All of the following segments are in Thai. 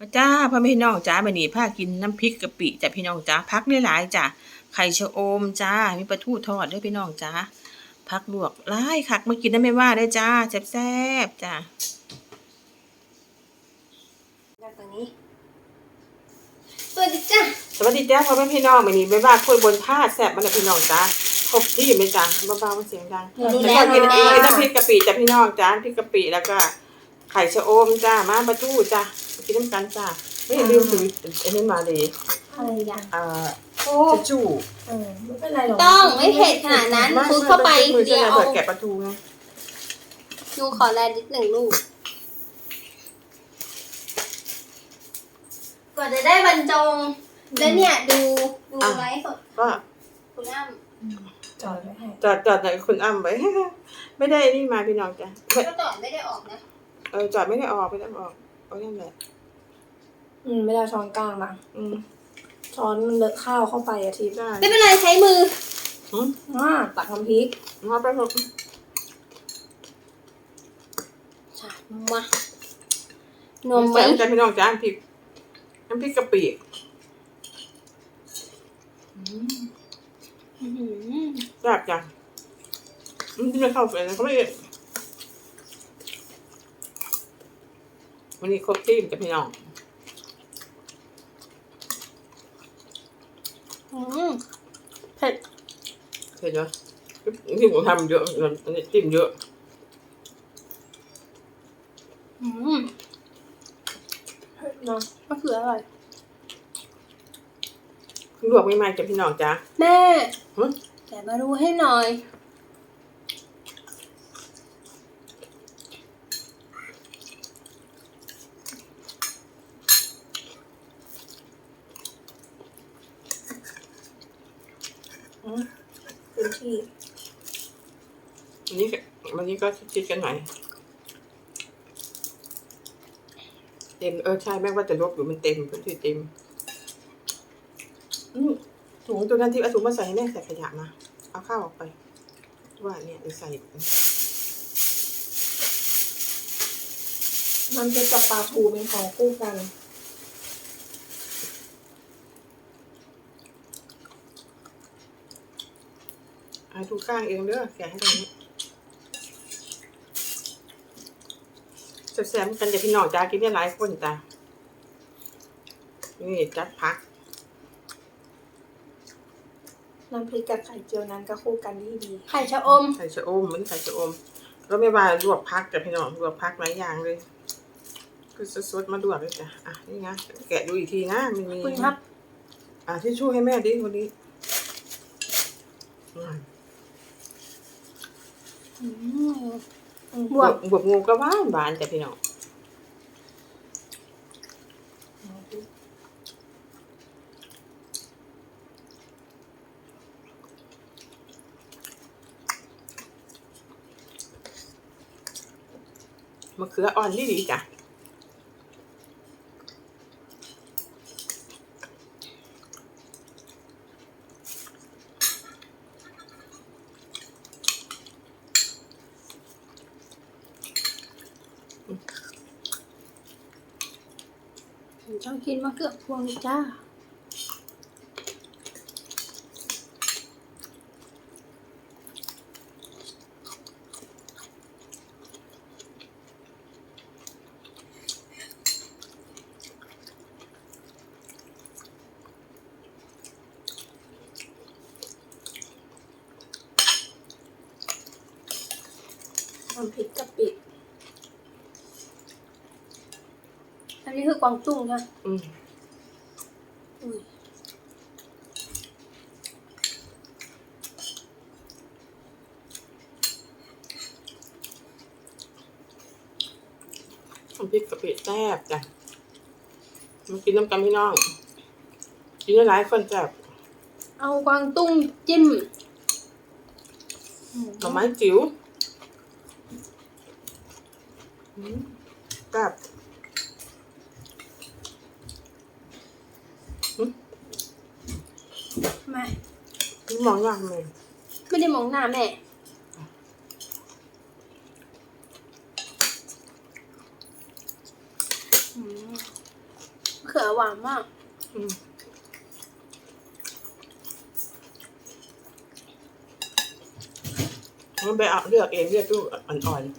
มาจ้าพ่อแม่พี่น้องจ้าบันนี้พากินน้ำพริกกะปิจ้ะพี่น้องจ้าพักหลายๆจ้ะไข่ชะอมจ้ามีปลาทูทอดด้วยพี่น้องจ้าพักลวกหลายคักมากินได้ไม่ว่าได้อจ้าแซ่บๆจ้าจากตรงนี้สวัสดีจ้ะสวัสดีจ้าพ่อแม่พี่น้องวันนี้ไม่ว่าคุยบนผ้าแซ่บมันนะพี่น้องจ้าครบที่ไหมจ้าเบาๆเสียงดังดูแล้วแลก็กินเอเองงน้ำพริกกะปิจ้ะพี่น้องจ้าน้ำพริกกะปิแล้วก็ ไข่ชะอมจ้ามาปลาทูจ้า กินน้ำกันจ้าไม่อย่าลืมซื้ออันนี้มาเลยอะไรอย่างเอ่อโอ้ทิชชู่เออไม่เป็นไรหรอกต้องไม่เผ็ดขนาดนั้นคลุกเข้าไปมือเดียวเปิดแกะปลาทูไงยูขอแลนิดหนึ่งลูกกว่าจะได้บรรจง แล้วเนี่ยดูดูไลฟ์สดก็คุณอ้ำจอดไว้ให้จอดจอดไหนคุณอ้ำไว้ ไม่ได้นี่มาพี่น้องจ้ะก็ต่อไม่ได้ออกนะ เออจอดไม่ได้ออกไม่ได้ออกเอาอย่างไร อืมไม่ได้เอาช้อนกลางมาอืมช้อนมันเลอะข้าวเข้าไปอะทีได้ไม่เป็นไรใช้มืออืมอ่าตักน้ำพริกมาไปเถอะมานวมไหมใส่ใจพี่น้องจ้ะน้ำพริกน้ำพริกกะปิอืมอื้อหือแซ่บจังอืมที่ไม่เข้าไปนะเขาไม่วันนี้ครบทีมจ้ะพี่น้อง อื้อเผ็ด เห็นไหมที่ผมทำเยอะมันนี้จิ้มเยอะอื้อเนาะมะเขืออร่อยลวกไม่ไหม้จ้ะพี่น้องจ้ะแม่หึแกะมาดูให้หน่อย พื้นที่วันนี้ก็วันนี้ก็ชิดๆกันหน่อยเต็มเออใช่แม่ว่าจะลบอยู่มันเต็มพื้นที่เต็มอืมถุงตัวนั้นที่เอาถุงมาใส่ให้แม่ใส่ขยะมาเอาข้าวออกไป ว่าเนี่ยจะใส่มันเป็นกับปลาทูเป็นของคู่กัน เอาถูกข้างเองเด้อแกะให้ตรงนี้แซมๆกันจะพี่น้องจ้ากินได้หลายคนจ้านี่จัดพักน้ำพริกกับไข่เจียวนั้นก็คู่กันดีดีไข่ชะอมไข่ชะอมเหมือนไข่ชะอม แล้วไม่ว่าลวกพักจ้ะพี่น้องลวกพักหลายอย่างเลย คือสดๆมาลวกเลยจ้ะอะนี่นะแกะดูอีกทีนะมันมีคุณครับ อะที่ช่วยให้แม่ดิคนนี้อะอื้อ บวบบวบงูก็หวานหวานจ้ะพี่น้องมะเขืออ่อนดีดีๆจ้ะ ผมชอบกินมะเขือพวงจ้าน้ำพริกกะปิ นนี้คือกวางตุ้งใช่ไหมอืมอุ้ยน้ำพริกกะปิแซ่บจ้ะมากินน้ำกันพี่น้อง กินได้หลายคนแซ่บเอากวางตุ้งจิ้มหน่อไม้จิ๋วอืมแซ่บ แม่นี่มองยากเลยไม่ได้มองหน้าแม่อืมเขือหวานมากอืมมันไปเอาเลือกเองเลือกลูกอ่อนๆ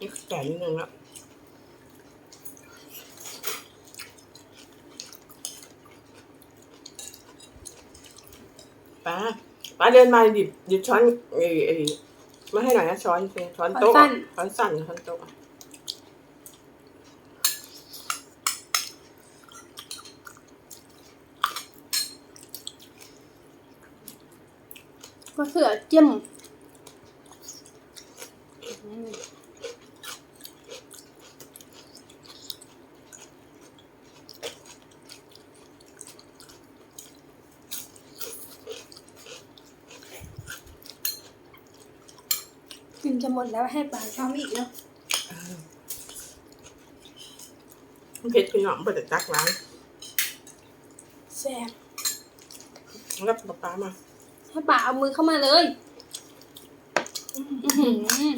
นี่แก่นิดนึงแล้ว ป้าป้าเดินมาหยิบหยิบช้อนไอ้ไอ้ไม่ให้หน่อยนะช้อนสิช้อนโต๊ะอะช้อนสั่นช้อนโต๊ะอะมะเขือเจียมอืมกิน จะหมดแล้วให้ปลาชอบอีกเนาะมันเผ็ดพี่น้องเปิดตักร้านแซ่บแล้วป๊าป๊ามาให้ปลาเอามือเข้ามาเลยอื้อหือ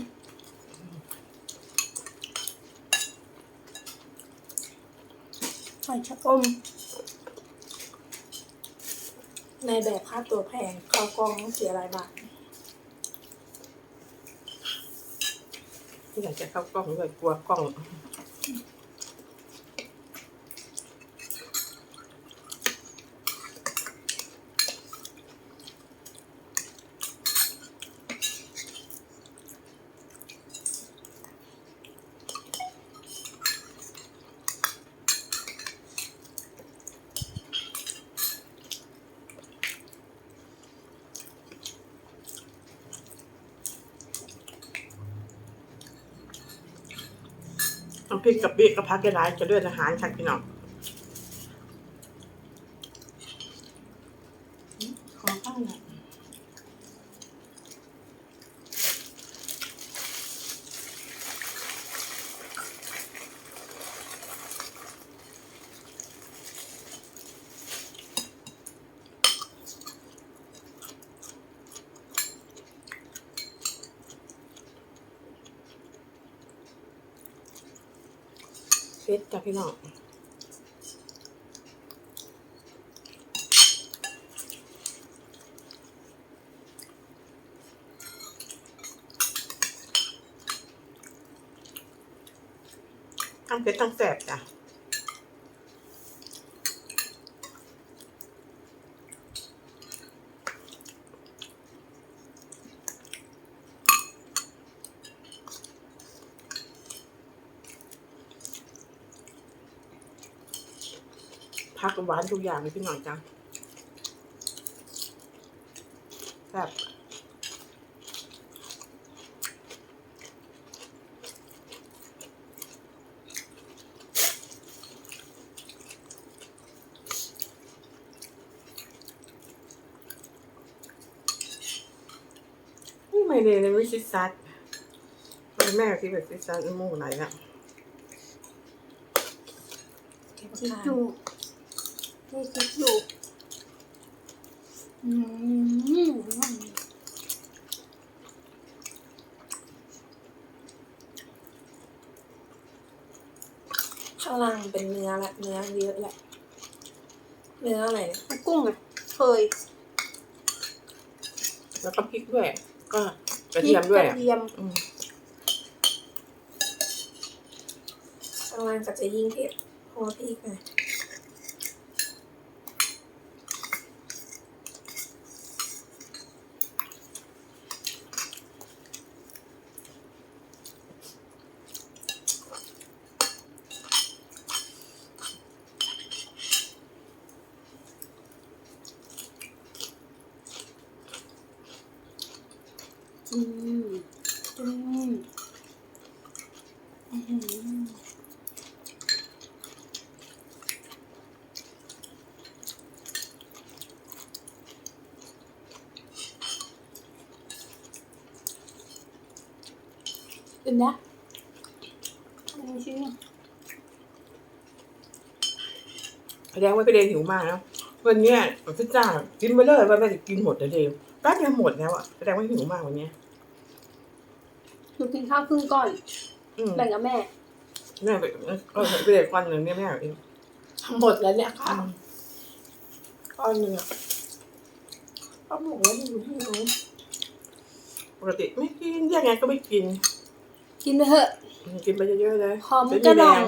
หอยชะอม ในแบบค่าตัวแพงเข้ากล้องต้องเสียหลายบาท ที่อยากจะเข้ากล้องด้วยกลัวกล้อง น้ำพริกกับปีกกับพักกระไรจะเลือดอาหารค่ะพี่น้องขอข้าวหน่อย เฟสจ้ะพี่น้องทั้งเผ็ดทั้งแสบจ้ะ ผักหวานทุกอย่างเลยพี่หน้องจ้ะแซ่บไม่เลยเลยไม่ชิซัดเป็นแม่ที่แบบชิซัดมูไหนอะคิดอ ยู่นี่คิดอยู่อืมข้างล่างเป็นเนื้อแหละเนื้อเยอะแหละเนื้ออะไรเนี่ยแล้วกุ้งอะเคยแล้วก็พริกด้วย ก็กระเทียมด้วยกอะระเทียมอืมข้างล่างก็จะยิ่งเผ็ดเพราะว่าพริกไง อืมอืมอื้อหือเป็นนะอันนี้ชิ้นหนึ่งแสดงว่าพี่เดย์หิวมากนะวันเนี้ยพิซซ่ากินไปเลยว่าแม่จะกินหมดเลยเดย์แป๊บเดียวหมดแล้วอะแสดงว่าหิวมากวันเนี้ย หนูกินข้าวครึ่งก้อนอืมแบ่งกับแม่ แม่ไปเออไปเด็กวันหนึ่งเนี่ยแม่เอาเองหมดแล้วเนี่ยค่ะก้อนหนึ่งอะก็บอกว่าอยู่ที่นู้นปกติไม่กินยังไงก็ไม่กินกินไปเถอะกินไปเยอะๆเลยหอมจะกระดแรองง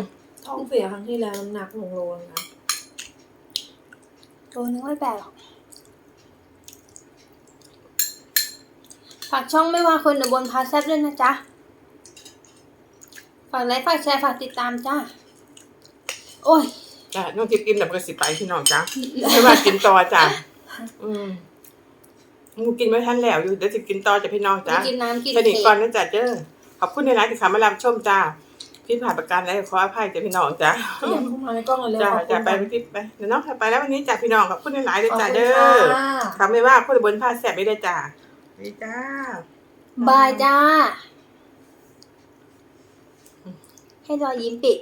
ท้องเสียครั้งที่แล้วน้ำหนักลงโลนึงนะ ตัวนึงไม่แปลกหรอก ฝากช่องไม่ว่าคนเดอะบนพาแซบด้วยนะจ๊ะ ฝากไลค์ฝากแชร์ฝากติดตามจ้า โอ้ยจ้ะน้องทิพย์กินแบบกระสิบไปพี่น้องจ้ะไม่ว่ากินต่อจ้ะอืมงูกินไม่ทันแล้วอยู่เดี๋ยวจะกินต่อจ้ะพี่น้องไม่จ้ะกินน้ำกินสนิทเค้ก่อนกนะจ๊ะเจ้อขอบคุณในร้านที่ขามารับชมจ้าพี่ผ่านประกันแล้วขออภัยจ้ะพี่น้องจ้ะเสียงเข้ามาในกล้องเลยจ้าขอบคุณจ้าไปค่ะพี่ทิพย์ไปเดี๋ยวน้องไปแล้ววันนี้จ้ะพี่น้องขอบคุณในร้านเลยขอบจ้ะคุณเด้อค่ะทำไม่ว่าคนบนผ้าแสบไม่ได้จ้ะ ดีจ้า บายจ้า ให้รอยยิ้มปิด